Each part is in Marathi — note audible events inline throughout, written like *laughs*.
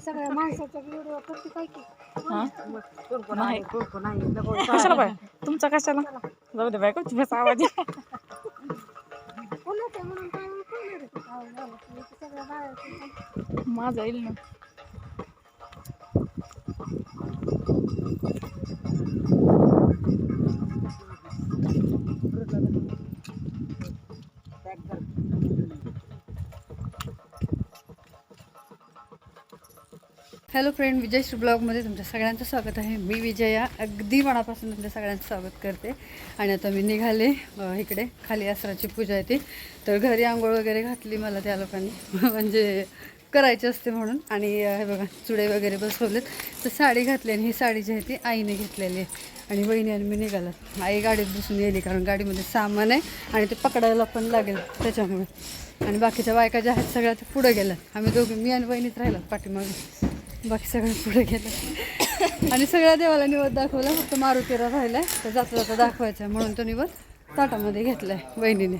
सगळ्या माणसाचा व्हिडिओ करते काय की? हा? कोण कोण नाही. आहे, कोण कोण आहे, नको कशाला बाय? तुमचा कशाला? जाऊ दे बाय तुझ्याचा आवाज. कोणाचं म्हणून काय सगळ्या माझा येईल ना. हॅलो फ्रेंड विजयश्री ब्लॉगमध्ये तुमच्या सगळ्यांचं स्वागत आहे. मी विजया अगदी मनापासून तुमच्या सगळ्यांचं स्वागत करते. आणि आता मी निघाले इकडे खाली आसराची पूजा आहे ती. तर घरी आंघोळ वगैरे घातली मला त्या लोकांनी. *laughs* म्हणजे करायचे असते म्हणून. आणि हे बघा चुडे वगैरे बसवलेत. तर साडी घातली आणि ही साडी जी आहे ती आईने घेतलेली आहे. आणि वहिनी आणि मी निघालात आई गाडीत बसून येली कारण गाडीमध्ये सामान आहे आणि ते पकडायला पण लागेल त्याच्यामुळे. आणि बाकीच्या बायका ज्या आहेत सगळ्या ते पुढे गेल्या आम्ही दोघी मी आणि बहिणीत राहिला पाठीमागे. बाकी सगळं पुढे गेलं. आणि सगळ्या देवाला निवद दाखवला फक्त मारुतीला राहिलाय. तर जाता जाता दाखवायचा आहे म्हणून तो निवद ताटामध्ये घेतलाय वहिनीने.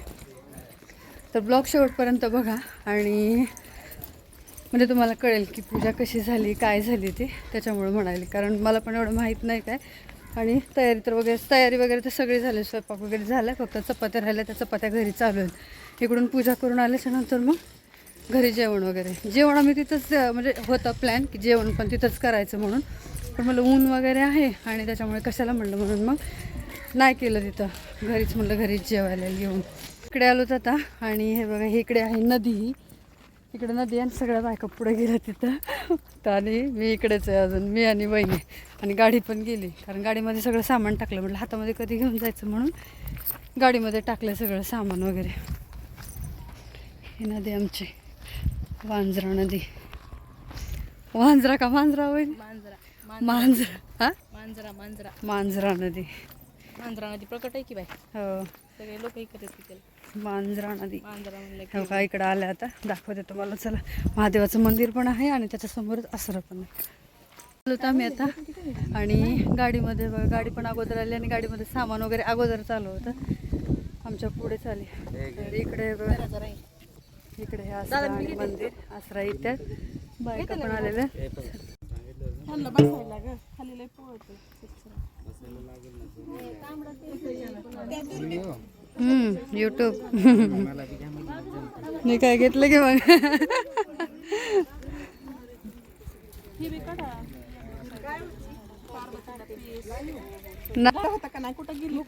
तर ब्लॉग शेवटपर्यंत बघा आणि म्हणजे तुम्हाला कळेल की पूजा कशी झाली काय झाली ती. त्याच्यामुळे म्हणाली. कारण मला पण एवढं माहीत नाही काय. आणि तयारी तर वगैरे तयारी वगैरे तर सगळी झाली. स्वयंपाक वगैरे झाला. फक्त चपात्या राहिल्या त्या चपात्या घरी चालू आहेत. इकडून पूजा करून आल्याच्यानंतर मग घरी जेवण वगैरे. जेवण आम्ही तिथंच म्हणजे होता प्लॅन की जेवण पण तिथंच करायचं म्हणून. पण मला ऊन वगैरे आहे आणि त्याच्यामुळे कशाला म्हणलं म्हणून मग नाही केलं तिथं. घरीच म्हणलं घरीच जेवायला येऊन. इकडे आलो आता आणि हे बघा हे इकडे आहे नदी. इकडे नदी आणि सगळ्या बायका पुढे गेल्या तिथं. तर आणि मी इकडेच आहे अजून. मी आणि वहिनी. आणि गाडी पण गेली. कारण गाडीमध्ये सगळं सामान टाकलं. म्हटलं हातामध्ये कधी घेऊन जायचं म्हणून गाडीमध्ये टाकलं सगळं सामान वगैरे. ही नदी आमची. वांजरा नदी. वांजरा का? मांजरा होईल मांजरा. मांजरा. हा? मांजरा मांजरा. मांजरा नदी. मांजरा नदी प्रकट आहे की बाय हो. सगळे लोक इकडे मांजरा नदी. मांजरा हो का? इकडं आलं आता. दाखवते तुम्हाला. चला. महादेवाचं मंदिर पण आहे आणि त्याच्यासमोरच आसरं पण आहे. होतो आम्ही आता. आणि गाडीमध्ये बघा गाडी पण अगोदर आली आणि गाडीमध्ये सामान वगैरे अगोदर चालू होतं. आमच्या पुढे चाली तर इकडे इकडे हे आणि मंदिर आसरा इत्याद बायका पण हम्म युट्यूब मी काय घेतलं की मग? होता का नाही? कुठं गेली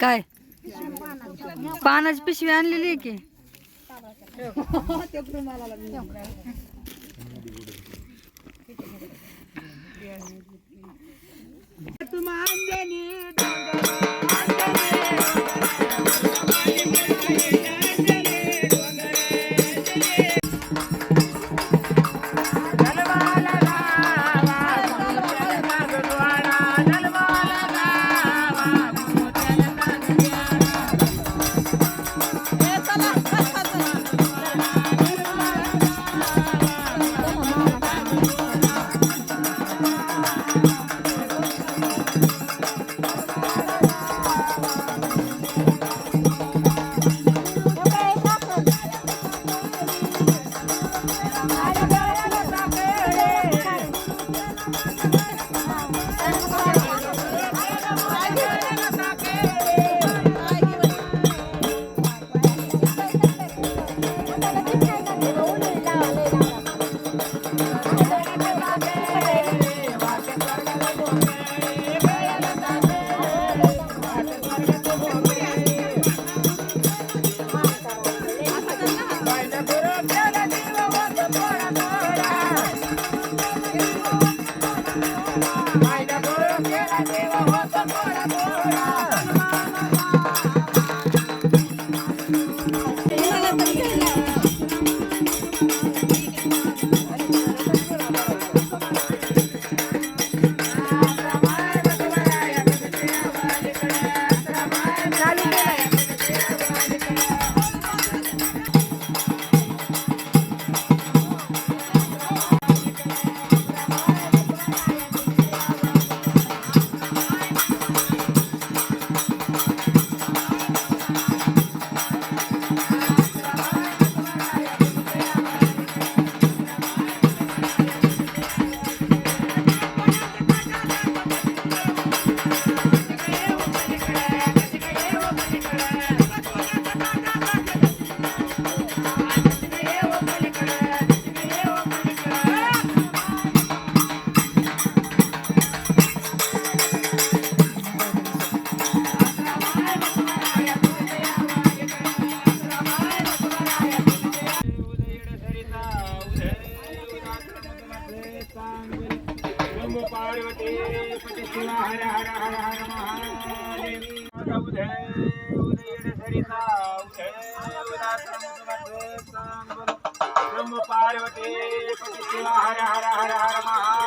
काय? पानाची पिशवी आणलेली आहे की? Thank you. હરે હરે હરે હર મહા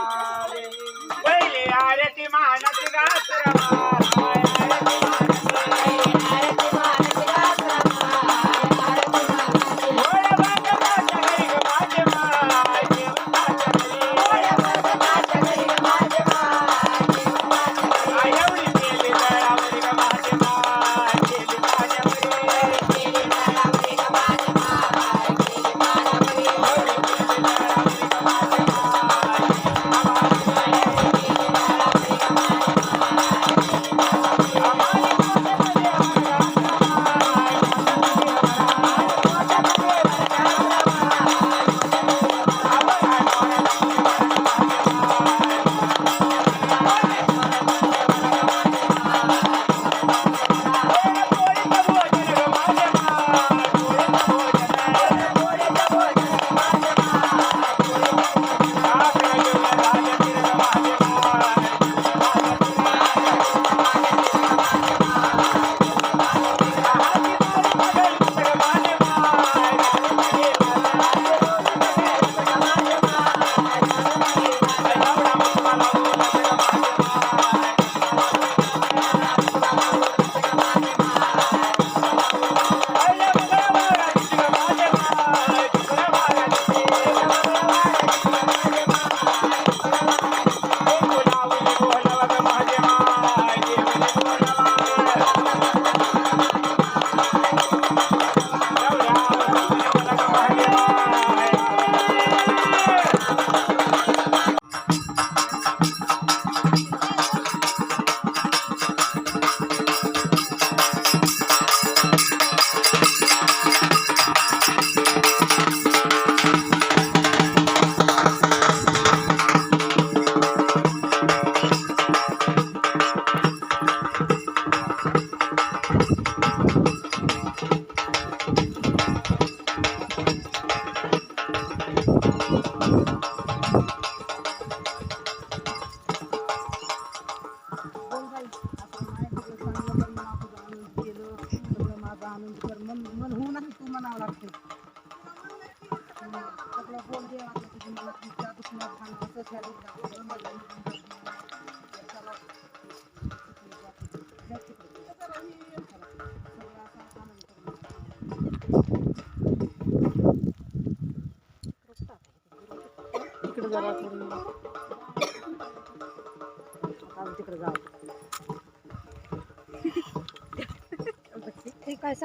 इकडे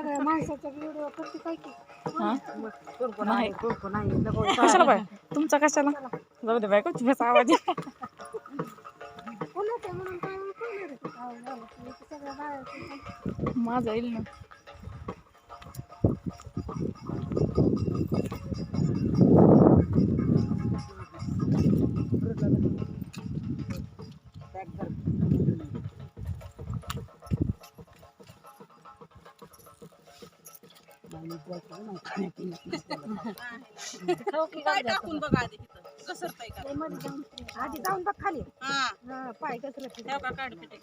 सगळ्या माणसाचा व्हिडिओ करते काय की? हा? नाही. कशाला बाय? *laughs* तुमचा कशाला? जाऊ दे बाय तुझ्याचा आवाज आहे. कोणाचं म्हणून काय कोण रे झालं? सगळ्या माझा येईल ना. पाय टाकून बघा आधी तिथं. घसरतंय का? आधी जाऊन बघ खाली. हा. हा, पाय कसरत ठेव का काढ पिटे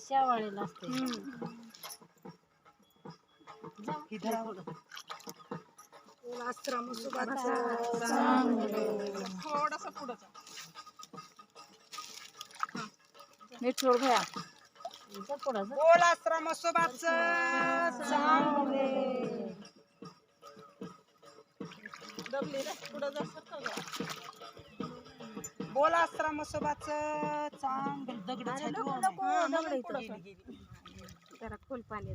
शेवाळेला असते आश्रम थोडासा पुढं जा. नीट सोड भया. बोल आश्रमसोबाच चांगले. पुढं जा सरकं जा. बोल आश्रमसोबाच चांगले दगड जरा खोल पाणी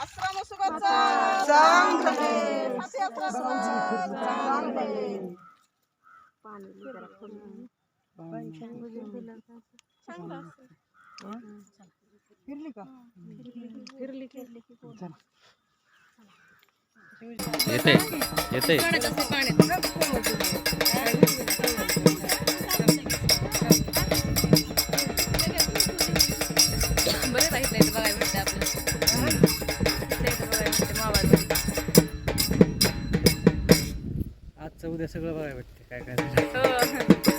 आश्रमसोबाच चांगले हाती आश्रमसोबाचं चांगले पाणी जरा खोल चांगलं. फिरली का? फिरली फिरली कोण येते येते बरं राहिलं इथं बघायला भेटतं आपलं इथं इथं बघायला भेटतं मावळमध्ये. आजचं उद्या सगळं बघायला भेटते काय काय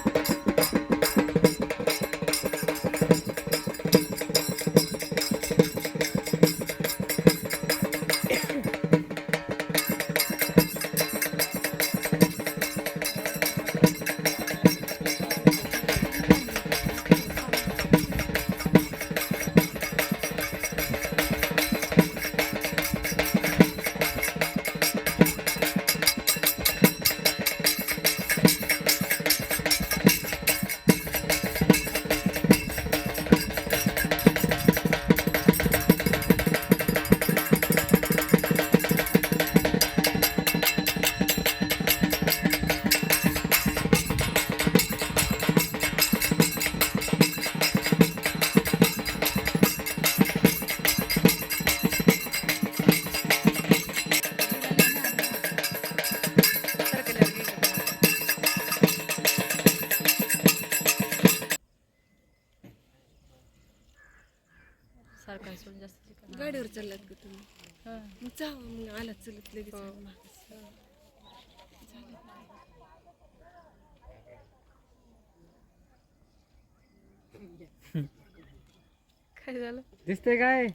काय झालं? दिसते काय?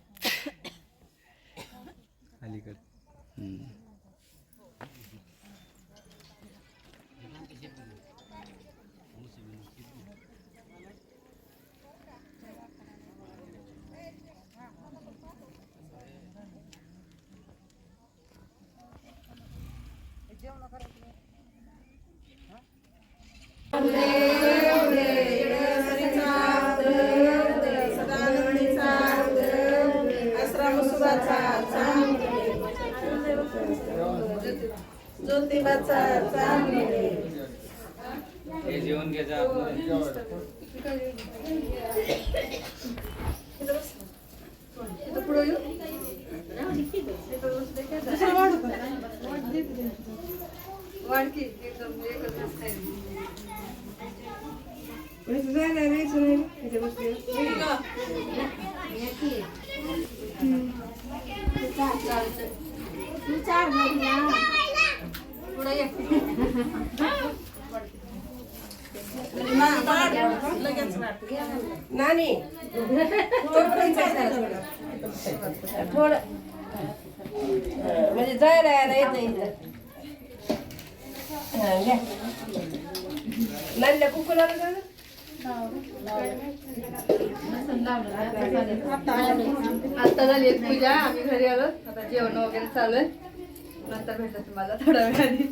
अलीकड. ज्योतिबाचा चांगले हे जेवण घ्यायचं वाढकी एकदम एकच चार घरी नानी थोडं म्हणजे जायला येत नाही नानीला कुकू आता झाली एक पूजा आम्ही घरी आलो. आता जेवण वगैरे चालू आहे. नंतर भेटत तुम्हाला थोड्या वेळाने.